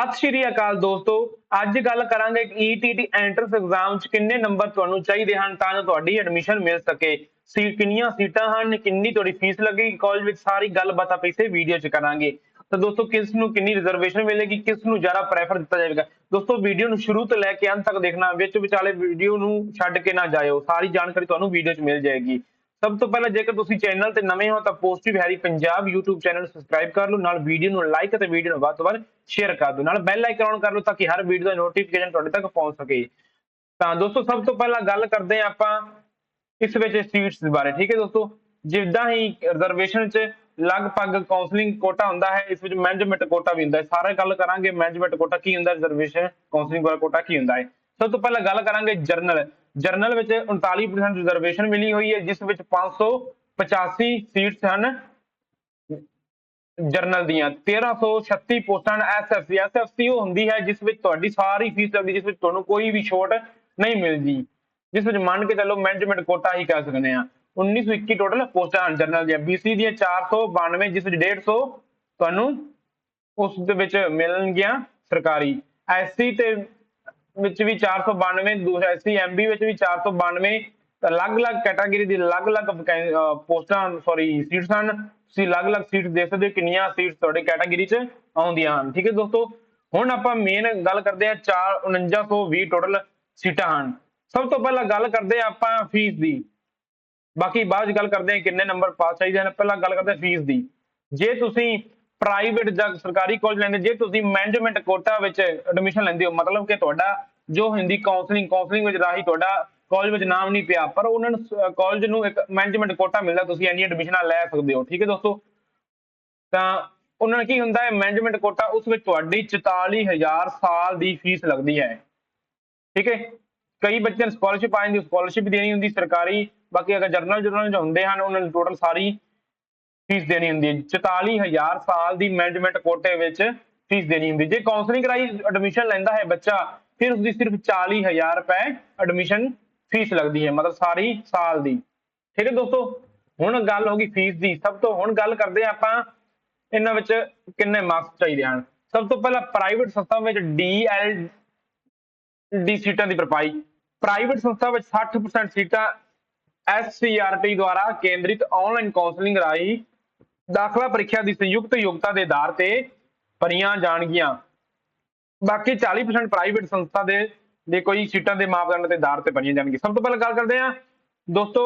ਸਤਿ ਸ਼੍ਰੀ ਅਕਾਲ ਦੋਸਤੋ। ਅੱਜ ਗੱਲ ਕਰਾਂਗੇ ETT ਐਂਟਰੈਂਸ ਐਗਜ਼ਾਮ ਚ ਕਿੰਨੇ ਨੰਬਰ ਤੁਹਾਨੂੰ ਚਾਹੀਦੇ ਹਨ ਤਾਂ ਜੋ ਤੁਹਾਡੀ ਐਡਮਿਸ਼ਨ ਮਿਲ ਸਕੇ। ਸੀ ਕਿੰਨੀਆਂ ਸੀਟਾਂ ਹਨ, ਕਿੰਨੀ ਤੁਹਾਡੀ ਫੀਸ ਲੱਗੇਗੀ ਕਾਲਜ ਵਿੱਚ, ਸਾਰੀ ਗੱਲਬਾਤ ਆਪਾਂ ਇਸੇ ਵੀਡੀਓ ਚ ਕਰਾਂਗੇ। ਤਾਂ ਦੋਸਤੋ, ਕਿਸ ਨੂੰ ਕਿੰਨੀ ਰਿਜ਼ਰਵੇਸ਼ਨ ਮਿਲੇਗੀ, ਕਿਸ ਨੂੰ ਜ਼ਿਆਦਾ ਪ੍ਰੈਫਰ ਦਿੱਤਾ ਜਾਵੇਗਾ? ਦੋਸਤੋ ਵੀਡੀਓ ਨੂੰ ਸ਼ੁਰੂ ਤੋਂ ਲੈ ਕੇ ਅੰਤ ਤੱਕ ਦੇਖਣਾ, ਵਿੱਚ ਵਿਚਾਲੇ ਵੀਡੀਓ ਨੂੰ ਛੱਡ ਕੇ ਨਾ ਜਾਇਓ। ਸਾਰੀ ਜਾਣਕਾਰੀ ਤੁਹਾਨੂੰ ਵੀਡੀਓ 'ਚ ਮਿਲ ਜਾਏਗੀ। ਸਭ ਤੋਂ ਪਹਿਲਾਂ ਜੇਕਰ ਤੁਸੀਂ ਚੈਨਲ ਤੇ ਨਵੇਂ ਹੋ ਤਾਂ positive Harry Punjab YouTube channel subscribe ਕਰ ਲਓ, ਨਾਲ ਵੀਡੀਓ ਨੂੰ ਲਾਈਕ ਅਤੇ ਵੀਡੀਓ ਨੂੰ ਵੱਧ ਤੋਂ ਵੱਧ ਸ਼ੇਅਰ ਕਰ ਦਿਓ, ਨਾਲ ਬੈਲ ਆਈਕਨ ਔਨ ਕਰ ਲਓ ਤਾਂ ਕਿ ਹਰ ਵੀਡੀਓ ਦਾ ਨੋਟੀਫਿਕੇਸ਼ਨ ਤੁਹਾਡੇ ਤੱਕ ਪਹੁੰਚ ਸਕੇ। ਤਾਂ ਦੋਸਤੋ, ਸਭ ਤੋਂ ਪਹਿਲਾਂ ਗੱਲ ਕਰਦੇ ਹਾਂ ਆਪਾਂ ਇਸ ਵਿੱਚ ਸੀਟਸ ਦੇ ਬਾਰੇ, ਠੀਕ ਹੈ ਦੋਸਤੋ? ਜਿੱਦਾਂ ਹੀ ਰਿਜ਼ਰਵੇਸ਼ਨ 'ਚ ਲਗਭਗ ਕਾਉਂਸਲਿੰਗ ਕੋਟਾ ਹੁੰਦਾ ਹੈ, ਇਸ ਵਿੱਚ ਮੈਨੇਜਮੈਂਟ ਕੋਟਾ ਵੀ ਹੁੰਦਾ ਹੈ। ਸਾਰਾ ਗੱਲ ਕਰਾਂਗੇ ਮੈਨੇਜਮੈਂਟ ਕੋਟਾ ਕੀ ਹੁੰਦਾ ਰਿਜ਼ਰਵੇਸ਼ਨ ਕਾਉਂਸਲਿੰਗ ਕੋਟਾ ਕੀ ਹੁੰਦਾ ਹੈ। ਸਭ ਤੋਂ ਪਹਿਲਾਂ ਗੱਲ ਕਰਾਂਗੇ ਜਰਨਲ ਜਰਨਲ ਵਿੱਚ 39% ਰਿਜ਼ਰਵੇਸ਼ਨ ਮਿਲੀ ਹੋਈ ਹੈ, ਜਿਸ ਵਿੱਚ 585 ਸੀਟਸ ਹਨ ਜਰਨਲ ਦੀਆਂ। 1336 ਪੋਸਟਾਂ ਐਸਐਫਸੀ ਐਸਐਫਸੀ ਉਹ ਹੁੰਦੀ ਹੈ ਜਿਸ ਵਿੱਚ ਤੁਹਾਡੀ ਸਾਰੀ ਫੀਸ ਲੱਗਦੀ, ਜਿਸ ਵਿੱਚ ਤੁਹਾਨੂੰ ਕੋਈ ਵੀ ਛੋਟ ਨਹੀਂ ਮਿਲਦੀ। ਜਿਸ ਵਿੱਚ ਮੰਨ ਕੇ ਚੱਲੋ ਮੈਨੇਜਮੈਂਟ ਕੋਟਾ ਹੀ ਕਹਿ ਸਕਦੇ ਆ 1921 ਟੋਟਲ ਪੋਸਟਾਂ ਹਨ ਜਰਨਲ ਦੀਆਂ। BC ਦੀਆਂ 492 ਜਿਸ ਵਿੱਚ 150 ਤੁਹਾਨੂੰ ਉਸ ਦੇ ਵਿੱਚ ਮਿਲਣਗੀਆਂ ਸਰਕਾਰੀ। ਐਸਸੀ ਤੇ ਵਿੱਚ ਵੀ 492 ਦੂਸਰਾ ਐਸਸੀ ਵਿੱਚ ਵੀ 492 ਅਲੱਗ-ਅਲੱਗ ਕੈਟਾਗਰੀ ਦੀ ਅਲੱਗ-ਅਲੱਗ ਵਕੈ- ਪੋਸਟਾਂ ਸੌਰੀ ਸੀਟਸ ਹਨ। ਤੁਸੀਂ ਅਲੱਗ-ਅਲੱਗ ਸੀਟ ਦੇਖ ਸਕਦੇ ਹੋ, ਕਿੰਨੀਆਂ ਸੀਟਸ ਤੁਹਾਡੇ ਕੈਟਾਗਰੀ 'ਚ ਆਉਂਦੀਆਂ ਹਨ। ਠੀਕ ਹੈ ਦੋਸਤੋ? ਹੁਣ ਆਪਾਂ ਮੇਨ ਗੱਲ ਕਰਦੇ ਹਾਂ 4 4920 ਟੋਟਲ ਸੀਟਾਂ ਹਨ। ਸਭ ਤੋਂ ਪਹਿਲਾਂ ਗੱਲ ਕਰਦੇ ਹਾਂ ਆਪਾਂ ਫੀਸ ਦੀ। ਬਾਕੀ ਬਾਅਦ ਚ ਗੱਲ ਕਰਦੇ ਹਾਂ ਕਿੰਨੇ ਨੰਬਰ ਪਾਸ ਚਾਹੀਦੇ ਹਨ। ਪਹਿਲਾਂ ਗੱਲ ਕਰਦੇ ਹਾਂ ਫੀਸ ਦੀ। ਜੇ ਤੁਸੀਂ ਪ੍ਰਾਈਵੇਟ ਜਾਂ ਸਰਕਾਰੀ ਕਾਲਜ ਲੈਂਦੇ, ਜੇ ਤੁਸੀਂ ਮੈਨੇਜਮੈਂਟ ਕੋਟਾ ਵਿੱਚ ਐਡਮਿਸ਼ਨ ਲੈਂਦੇ ਹੋ, ਮਤਲਬ ਕਿ ਤੁਹਾਡਾ ਜੋ ਹਿੰਦੀ ਕਾਉਂਸਲਿੰਗ ਕਾਉਂਸਲਿੰਗ ਵਿੱਚ ਰਾਹੀਂ ਤੁਹਾਡਾ ਕਾਲਜ ਵਿੱਚ ਨਾਮ ਨਹੀਂ ਪਿਆ, ਪਰ ਉਹਨਾਂ ਨੂੰ ਕਾਲਜ ਨੂੰ ਇੱਕ ਮੈਨੇਜਮੈਂਟ ਕੋਟਾ ਮਿਲਦਾ, ਤੁਸੀਂ ਇੰਨੀ ਐਡਮਿਸ਼ਨਾਂ ਲੈ ਸਕਦੇ ਹੋ, ਠੀਕ ਹੈ ਦੋਸਤੋ? ਤਾਂ ਉਹਨਾਂ ਨੂੰ ਕੀ ਹੁੰਦਾ ਹੈ ਮੈਨੇਜਮੈਂਟ ਕੋਟਾ ਉਸ ਵਿੱਚ ਤੁਹਾਡੀ 44000 ਸਾਲ ਦੀ ਫੀਸ ਲੱਗਦੀ ਹੈ, ਠੀਕ ਹੈ? ਕਈ ਬੱਚਿਆਂ ਨੂੰ ਸਕਾਲਰਸ਼ਿਪ ਆ ਜਾਂਦੀ ਸਕਾਲਰਸ਼ਿਪ ਦੇਣੀ ਹੁੰਦੀ ਸਰਕਾਰੀ, ਬਾਕੀ ਅਗਰ ਜਰਨਲ ਜਰਨਲ ਜੋ ਹੁੰਦੇ ਹਨ, ਉਹਨਾਂ ਨੂੰ ਟੋਟਲ ਸਾਰੀ ਫੀਸ ਦੇਣੀ ਹੁੰਦੀ ਹੈ 44000 ਸਾਲ ਦੀ ਮੈਨੇਜਮੈਂਟ ਕੋਟੇ ਵਿੱਚ ਫੀਸ ਦੇਣੀ ਹੁੰਦੀ ਜੇ ਕਾਉਂਸਲਿੰਗ ਰਾਈ ਐਡਮਿਸ਼ਨ ਲੈਂਦਾ ਹੈ ਬੱਚਾ, ਫਿਰ ਉਸਦੀ ਸਿਰਫ 40000 ਰੁਪਏ ਐਡਮਿਸ਼ਨ ਫੀਸ ਲੱਗਦੀ ਹੈ, ਮਤਲਬ ਸਾਰੀ ਸਾਲ ਦੀ। ਠੀਕ ਹੈ ਦੋਸਤੋ, ਹੁਣ ਗੱਲ ਹੋ ਗਈ ਫੀਸ ਦੀ। ਸਭ ਤੋਂ ਹੁਣ ਗੱਲ ਕਰਦੇ ਹਾਂ ਆਪਾਂ ਇਹਨਾਂ ਵਿੱਚ ਕਿੰਨੇ ਮਾਰਕਸ ਚਾਹੀਦੇ ਹਨ। ਸਭ ਤੋਂ ਪਹਿਲਾਂ ਪ੍ਰਾਈਵੇਟ ਸੰਸਥਾ ਵਿੱਚ ਡੀਐਲ ਡੀ ਸੀਟਾਂ ਦੀ ਭਰਪਾਈ। ਪ੍ਰਾਈਵੇਟ ਸੰਸਥਾ ਵਿੱਚ 60% ਸੀਟਾਂ ਐਸਸੀਆਰਟੀ ਦੁਆਰਾ ਕੇਂਦਰਿਤ ਆਨਲਾਈਨ ਕਾਉਂਸਲਿੰਗ ਰਾਹੀਂ ਦਾਖਲਾ ਪ੍ਰੀਖਿਆ ਦੀ ਸੰਯੁਕਤ ਯੋਗਤਾ ਦੇ ਆਧਾਰ ਤੇ ਭਰੀਆਂ ਜਾਣਗੀਆਂ। ਬਾਕੀ 40% ਪ੍ਰਾਈਵੇਟ ਸੰਸਥਾ ਦੇ ਦੇ ਕੋਈ ਸੀਟਾਂ ਦੇ ਮਾਪਦੰਡ ਦੇ ਆਧਾਰ ਤੇ ਭਰੀਆਂ ਜਾਣਗੀਆਂ। ਸਭ ਤੋਂ ਪਹਿਲਾਂ ਗੱਲ ਕਰਦੇ ਹਾਂ। ਦੋਸਤੋ,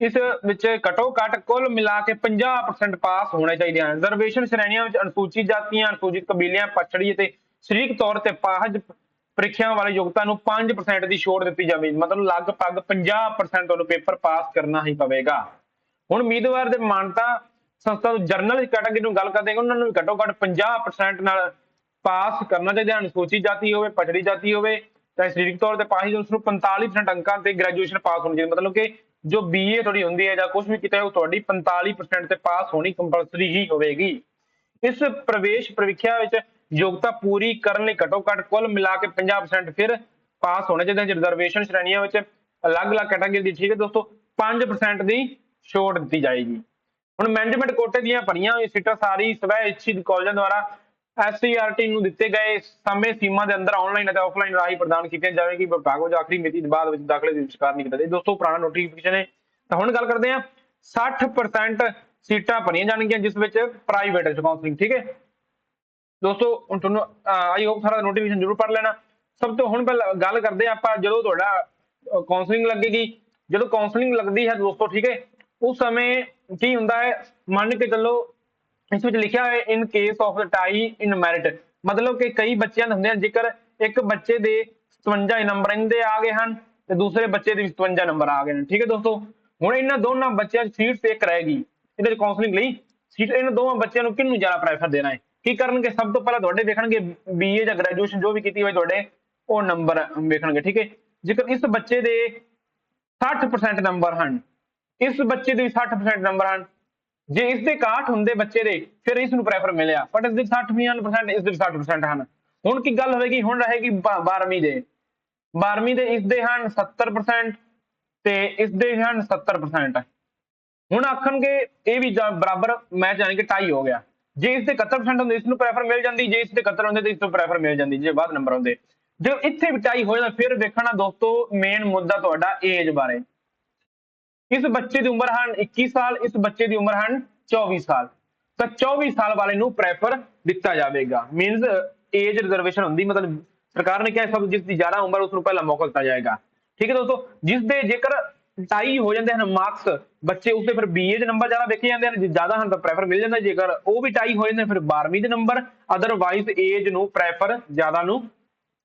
ਇਸ ਵਿੱਚ ਘਟੋ ਘੱਟ ਕੁੱਲ ਮਿਲਾ ਕੇ 50% ਪਾਸ ਹੋਣੇ ਚਾਹੀਦੇ ਹਨ। ਰਿਜ਼ਰਵੇਸ਼ਨ ਸ਼੍ਰੇਣੀਆਂ ਵਿੱਚ ਅਨੁਸੂਚਿਤ ਜਾਤੀਆਂ, ਅਨੁਸੂਚਿਤ ਕਬੀਲਿਆਂ, ਪਛੜੀ ਅਤੇ ਸਰੀਰਕ ਤੌਰ ਤੇ ਪਾਹਜ ਪ੍ਰੀਖਿਆ ਵਾਲੇ ਯੋਗਤਾ ਨੂੰ 5% ਦੀ ਛੋਟ ਦਿੱਤੀ ਜਾਵੇ। ਮਤਲਬ ਲਗਭਗ 50% ਤੁਹਾਨੂੰ ਪੇਪਰ ਪਾਸ ਕਰਨਾ ਹੀ ਪਵੇਗਾ। ਹੁਣ ਉਮੀਦਵਾਰ ਦੇ ਮਾਨਤਾ ਸੰਸਥਾ ਨੂੰ ਜਰਨਲ ਕੈਟਾਗਰੀ ਨੂੰ ਗੱਲ ਕਰਦੇ ਹਾਂ, ਉਹਨਾਂ ਨੂੰ ਵੀ ਘੱਟੋ ਘੱਟ 50% ਨਾਲ ਪਾਸ ਕਰਨਾ ਚਾਹੀਦਾ, ਅਨੁਸੂਚਿਤ ਜਾਤੀ ਹੋਵੇ, ਪਛੜੀ ਜਾਤੀ ਹੋਵੇ, ਚਾਹੇ ਸਰੀਰਕ ਤੌਰ ਤੇ ਪਾਸ ਉਸ ਨੂੰ 45% ਅੰਕਾਂ ਤੇ ਗ੍ਰੈਜੂਏਸ਼ਨ ਪਾਸ ਹੋਣੀ ਚਾਹੀਦੀ। ਮਤਲਬ ਕਿ ਜੋ ਬੀਏ ਤੁਹਾਡੀ ਹੁੰਦੀ ਹੈ ਜਾਂ ਕੁਝ ਵੀ ਕੀਤਾ ਹੈ, ਉਹ ਤੁਹਾਡੀ 45% ਤੇ ਪਾਸ ਹੋਣੀ ਕੰਪਲਸਰੀ ਹੀ ਹੋਵੇਗੀ। ਇਸ ਪ੍ਰਵੇਸ਼ ਪ੍ਰੀਖਿਆ ਵਿੱਚ ਯੋਗਤਾ ਪੂਰੀ ਕਰਨ ਲਈ ਘੱਟੋ ਘੱਟ ਕੁੱਲ ਮਿਲਾ ਕੇ 50% ਫਿਰ ਪਾਸ ਹੋਣੇ ਚਾਹੀਦੇ ਹਨ ਰਿਜ਼ਰਵੇਸ਼ਨ ਸ਼੍ਰੇਣੀਆਂ ਵਿੱਚ ਅਲੱਗ-ਅਲੱਗ ਕੈਟਾਗਰੀ ਦੀ, ਠੀਕ ਹੈ ਦੋਸਤੋ 5% ਦੀ ਛੋਟ ਦਿੱਤੀ ਜਾਏਗੀ। ਹੁਣ ਮੈਨੇਜਮੈਂਟ ਕੋਟੇ ਦੀਆਂ ਭਰੀਆਂ ਹੋਈਆਂ ਸੀਟਾਂ ਸਾਰੀ ਸਵੈ ਇੱਛਿਤ ਕਾਲਜਾਂ ਦੁਆਰਾ ਐਸਸੀਆਰਟੀ ਨੂੰ ਦਿੱਤੇ ਗਏ ਸਮੇਂ ਸੀਮਾ ਦੇ ਅੰਦਰ ਆਨਲਾਈਨ ਅਤੇ ਆਫਲਾਈਨ ਰਾਹੀਂ ਪ੍ਰਦਾਨ ਕੀਤੀਆਂ ਜਾਵੇਗੀ ਵਿਭਾਗ ਵੱਲੋਂ ਆਖਰੀ ਮਿਤੀ ਦੇ ਬਾਅਦ ਵਿੱਚ ਦਾਖਲੇ ਦੀ ਵਿਚਕਾਰ ਨਹੀਂ ਕੀਤਾ ਜਾਏ ਦੋਸਤੋ, ਪੁਰਾਣਾ ਨੋਟੀਫਿਕੇਸ਼ਨ ਹੈ। ਤਾਂ ਹੁਣ ਗੱਲ ਕਰਦੇ ਹਾਂ। 60% ਸੀਟਾਂ ਭਰੀਆਂ ਜਾਣਗੀਆਂ, ਜਿਸ ਵਿੱਚ ਪ੍ਰਾਈਵੇਟ ਕਾਉਂਸਲਿੰਗ ਠੀਕ ਹੈ? ਦੋਸਤੋ, ਹੁਣ ਤੁਹਾਨੂੰ ਆਈ ਹੋਪ ਸਾਰਾ ਨੋਟੀਫਿਕੇਸ਼ਨ ਜ਼ਰੂਰ ਪੜ੍ਹ ਲੈਣਾ। ਸਭ ਤੋਂ ਹੁਣ ਪਹਿਲਾਂ ਗੱਲ ਕਰਦੇ ਹਾਂ ਆਪਾਂ, ਜਦੋਂ ਤੁਹਾਡਾ ਕਾਉਂਸਲਿੰਗ ਲੱਗੇਗੀ। ਜਦੋਂ ਕਾਉਂਸਲਿੰਗ ਲੱਗਦੀ ਹੈ ਦੋਸਤੋ, ਠੀਕ ਹੈ? ਉਸ ਸਮੇਂ ਕੀ ਹੁੰਦਾ ਹੈ? ਮੰਨ ਕੇ ਚੱਲੋ, ਇਸ ਵਿੱਚ ਲਿਖਿਆ ਹੋਇਆ in case of tie in merit ਮਤਲਬ ਕਿ ਕਈ ਬੱਚਿਆਂ ਦੇ ਹੁੰਦੇ ਹਨ, ਜੇਕਰ ਇੱਕ ਬੱਚੇ ਦੇ 57 ਨੰਬਰ ਇਹਦੇ ਆ ਗਏ ਹਨ, ਤੇ ਦੂਸਰੇ ਬੱਚੇ ਦੇ 57 ਨੰਬਰ ਆ ਗਏ ਨੇ ਠੀਕ ਹੈ ਦੋਸਤੋ? ਹੁਣ ਇਹਨਾਂ ਦੋਨਾਂ ਬੱਚਿਆਂ ਦੀ ਸੀਟ ਇੱਕ ਰਹੇਗੀ ਇਹਦੇ ਵਿੱਚ ਕਾਉਂਸਲਿੰਗ ਲਈ ਸੀਟ ਇਹਨਾਂ ਦੋਵਾਂ ਬੱਚਿਆਂ ਨੂੰ ਕਿੰਨੂੰ ਜ਼ਿਆਦਾ ਪ੍ਰੈਫਰ ਦੇਣਾ ਹੈ? ਕੀ ਕਰਨਗੇ? ਸਭ ਤੋਂ ਪਹਿਲਾਂ ਤੁਹਾਡੇ ਦੇਖਣਗੇ ਬੀਏ ਜਾਂ ਗ੍ਰੈਜੂਏਸ਼ਨ ਜੋ ਵੀ ਕੀਤੀ ਹੋਈ ਤੁਹਾਡੇ, ਉਹ ਨੰਬਰ ਵੇਖਣਗੇ, ਠੀਕ ਹੈ? ਜੇਕਰ ਇਸ ਬੱਚੇ ਦੇ 60% ਨੰਬਰ ਹਨ ਇਸ ਬੱਚੇ ਦੇ 60% ਨੰਬਰ ਹਨ। ਜੇ ਇਸ ਦੇ 61 ਹੁੰਦੇ ਬੱਚੇ ਦੇ, ਫਿਰ ਇਸ ਨੂੰ ਪ੍ਰੈਫਰ ਮਿਲਿਆ। ਬਟ ਇਸ ਦੇ 60% ਇਸ ਦੇ 60% ਹਨ। ਹੁਣ ਕੀ ਗੱਲ ਹੋਵੇਗੀ ਹੁਣ ਰਹੇਗੀ 12ਵੀਂ ਦੇ। 12ਵੀਂ ਦੇ ਇਸ ਦੇ ਹਨ 70% ਤੇ ਇਸ ਦੇ ਹਨ 70% ਹੁਣ ਆਖਣਗੇ ਇਹ ਵੀ ਬਰਾਬਰ ਮੈਚ ਯਾਨੀ ਕਿ ਟਾਈ ਹੋ ਗਿਆ। ਜੇ ਇਸ ਦੇ 71% ਹੁੰਦੇ, ਇਸ ਨੂੰ ਪ੍ਰੈਫਰ ਮਿਲ ਜਾਂਦੀ। ਜੇ ਇਸ ਦੇ 71 ਹੁੰਦੇ, ਤੇ ਇਸ ਨੂੰ ਪ੍ਰੈਫਰ ਮਿਲ ਜਾਂਦੀ। ਜੇ ਬਾਅਦ ਨੰਬਰ ਹੁੰਦੇ। ਜੇ ਇੱਥੇ ਵਿਟਾਈ ਹੋ ਜਾਂਦਾ ਫਿਰ ਵੇਖਣਾ ਦੋਸਤੋ ਮੇਨ ਮੁੱਦਾ ਤੁਹਾਡਾ ਏਜ ਬਾਰੇ। ਇਸ ਬੱਚੇ ਦੀ ਉਮਰ ਹਨ 21 ਸਾਲ, ਇਸ ਬੱਚੇ ਦੀ ਉਮਰ ਹਨ 24 ਸਾਲ। ਤਾਂ 24 ਸਾਲ ਵਾਲੇ ਨੂੰ ਪ੍ਰੈਫਰ ਦਿੱਤਾ ਜਾਵੇਗਾ। ਮੀਨਸ ਏਜ ਰਿਜ਼ਰਵੇਸ਼ਨ ਹੁੰਦੀ, ਮਤਲਬ ਸਰਕਾਰ ਨੇ ਕਿਹਾ ਸਭ ਜਿਸ ਦੀ ਜ਼ਿਆਦਾ ਉਮਰ ਉਸ ਨੂੰ ਪਹਿਲਾ ਮੌਕਾ ਦਿੱਤਾ ਜਾਏਗਾ। ਠੀਕ ਹੈ ਦੋਸਤੋ? ਜਿਸ ਦੇ ਜੇਕਰ ਟਾਈ ਹੋ ਜਾਂਦੇ ਹਨ ਮਾਰਕਸ ਬੱਚੇ ਉਸਦੇ ਫਿਰ ਬੀਏ ਦੇ ਨੰਬਰ ਜ਼ਿਆਦਾ ਵੇਖੇ ਜਾਂਦੇ ਹਨ, ਜੇ ਜ਼ਿਆਦਾ ਹਨ ਤਾਂ ਪ੍ਰੈਫਰ ਮਿਲ ਜਾਂਦਾ, ਜੇਕਰ ਉਹ ਵੀ ਟਾਈ ਹੋ ਜਾਂਦੇ ਫਿਰ 12ਵੀਂ ਦੇ ਨੰਬਰ ਅਦਰਵਾਈਜ਼ ਏਜ ਨੂੰ ਪ੍ਰੈਫਰ ਜ਼ਿਆਦਾ ਨੂੰ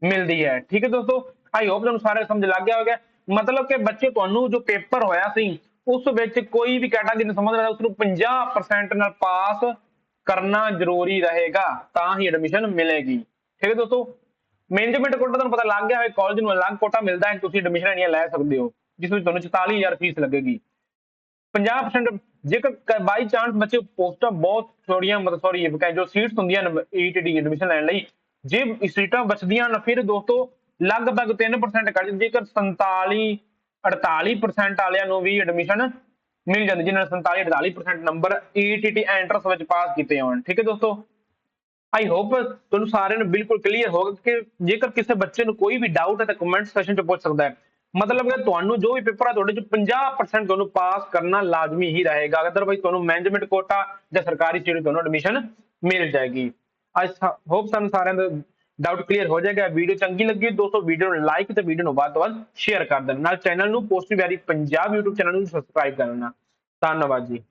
ਮਿਲਦੀ ਹੈ। ਠੀਕ ਹੈ ਦੋਸਤੋ? ਆਈ ਹੋਪ ਤੁਹਾਨੂੰ ਸਾਰੇ ਸਮਝ ਲੱਗ ਗਿਆ ਹੋਵੇਗਾ। ਮਤਲਬ ਕਿ ਬੱਚੇ ਤੁਹਾਨੂੰ ਜੋ ਪੇਪਰ ਹੋਇਆ ਸੀ, ਉਸ ਵਿੱਚ ਕੋਈ ਵੀ ਕੈਟਾਗਰੀ ਨੂੰ ਸਮਝ ਰਿਹਾ ਉਸ ਨੂੰ 50% ਨਾਲ ਪਾਸ ਕਰਨਾ ਜ਼ਰੂਰੀ ਰਹੇਗਾ, ਤਾਂ ਹੀ ਐਡਮਿਸ਼ਨ ਮਿਲੇਗੀ। ਠੀਕ ਹੈ ਦੋਸਤੋ? ਮੈਨੇਜਮੈਂਟ ਕੋਟਾ ਤੁਹਾਨੂੰ ਪਤਾ ਲੱਗ ਗਿਆ ਹੋਵੇ ਕਾਲਜ ਨੂੰ ਅਲੱਗ ਕੋਟਾ ਮਿਲਦਾ ਹੈ, ਤੁਸੀਂ ਐਡਮਿਸ਼ਨ ਨਹੀਂ ਲੈ ਸਕਦੇ ਹੋ, ਜਿਸ ਵਿੱਚ ਤੁਹਾਨੂੰ 44000 ਫੀਸ ਲੱਗੇਗੀ। 50% ਜੇਕਰ ਬਾਈ ਚਾਂਸ ਬੱਚੇ ਪੋਸਟਾਂ ਬਹੁਤ ਥੋੜੀਆਂ ਮਤਲਬ ਸੌਰੀ ਜੋ ਸੀਟਸ ਹੁੰਦੀਆਂ ਨੇ ਈਟੀਡੀ ਐਡਮਿਸ਼ਨ ਲੈਣ ਲਈ, ਜੇ ਸੀਟਾਂ ਬਚਦੀਆਂ ਨਾ, ਫਿਰ ਦੋਸਤੋ ਲਗਭਗ 3% ਕੱਢ ਜਾਂਦੇ ਜੇਕਰ 47 48% ਵਾਲਿਆਂ ਨੂੰ ਵੀ ਐਡਮਿਸ਼ਨ ਮਿਲ ਜਾਂਦੀ ਜਿਨ੍ਹਾਂ ਨੇ 47 48% ਨੰਬਰ ਈਟੀਟੀ ਐਂਟਰਸ ਵਿੱਚ ਪਾਸ ਕੀਤੇ ਹੋਣ। ਠੀਕ ਹੈ ਦੋਸਤੋ? ਆਈ ਹੋਪ ਤੁਹਾਨੂੰ ਸਾਰਿਆਂ ਨੂੰ ਬਿਲਕੁਲ ਕਲੀਅਰ ਹੋਗਾ ਕਿ ਜੇਕਰ ਕਿਸੇ ਬੱਚੇ ਨੂੰ ਕੋਈ ਵੀ ਡਾਊਟ ਹੈ ਤਾਂ ਕਮੈਂਟ ਸੈਸ਼ਨ 'ਚ ਪੁੱਛ ਸਕਦਾ ਹੈ। ਮਤਲਬ ਕਿ ਤੁਹਾਨੂੰ ਜੋ ਵੀ ਪੇਪਰ ਆ, ਤੁਹਾਡੇ 'ਚ 50% ਤੁਹਾਨੂੰ ਪਾਸ ਕਰਨਾ ਲਾਜ਼ਮੀ ਹੀ ਰਹੇਗਾ। ਅਦਰਵਾਈਜ਼ ਤੁਹਾਨੂੰ ਮੈਨੇਜਮੈਂਟ ਕੋਟਾ ਜਾਂ ਸਰਕਾਰੀ ਸਟੇਟ ਤੁਹਾਨੂੰ ਐਡਮਿਸ਼ਨ ਮਿਲ ਜਾਏਗੀ। ਆਈ ਹੋਪ ਸਾਨੂੰ ਸਾਰਿਆਂ ਦਾ ਡਾਊਟ ਕਲੀਅਰ ਹੋ ਜਾਏਗਾ ਵੀਡੀਓ ਚੰਗੀ ਲੱਗੀ ਦੋਸਤੋ ਵੀਡੀਓ ਨੂੰ ਲਾਈਕ ਤੇ ਵੀਡੀਓ ਨੂੰ ਵੱਧ ਤੋਂ ਵੱਧ ਸ਼ੇਅਰ ਕਰ ਦੇਣਾ। ਨਾਲ ਚੈਨਲ ਨੂੰ post very Punjab YouTube channel ਨੂੰ ਸਬਸਕ੍ਰਾਈਬ ਕਰ ਲੈਣਾ ਧੰਨਵਾਦ ਜੀ।